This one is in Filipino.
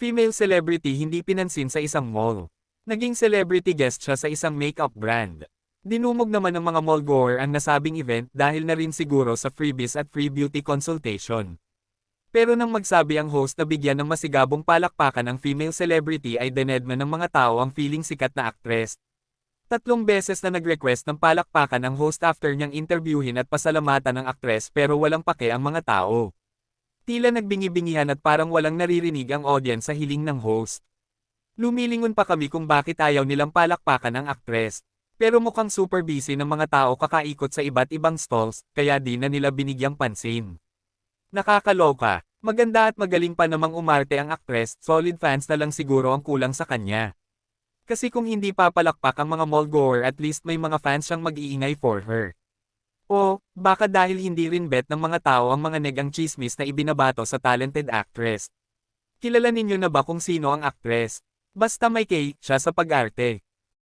Female celebrity hindi pinansin sa isang mall. Naging celebrity guest siya sa isang makeup brand. Dinumog naman ng mga mall goer ang nasabing event dahil na rin siguro sa freebies at free beauty consultation. Pero nang magsabi ang host na bigyan ng masigabong palakpakan ang female celebrity ay denedman ng mga tao ang feeling sikat na aktres. Tatlong beses na nag-request ng palakpakan ang host after niyang interviewin at pasalamatan ng aktres pero walang pake ang mga tao. Tila nagbingi-bingihan at parang walang naririnig ang audience sa hiling ng host. Lumilingon pa kami kung bakit ayaw nilang palakpakan ang aktres. Pero mukhang super busy ng mga tao kakaikot sa iba't ibang stalls, kaya di na nila binigyang pansin. Nakakaloka, maganda at magaling pa namang umarte ang aktres, solid fans na lang siguro ang kulang sa kanya. Kasi kung hindi papalakpak ang mga mall goer at least may mga fans siyang mag-iingay for her. O, baka dahil hindi rin bet ng mga tao ang mga negang chismis na ibinabato sa talented actress. Kilala ninyo na ba kung sino ang actress? Basta may K, siya sa pag-arte.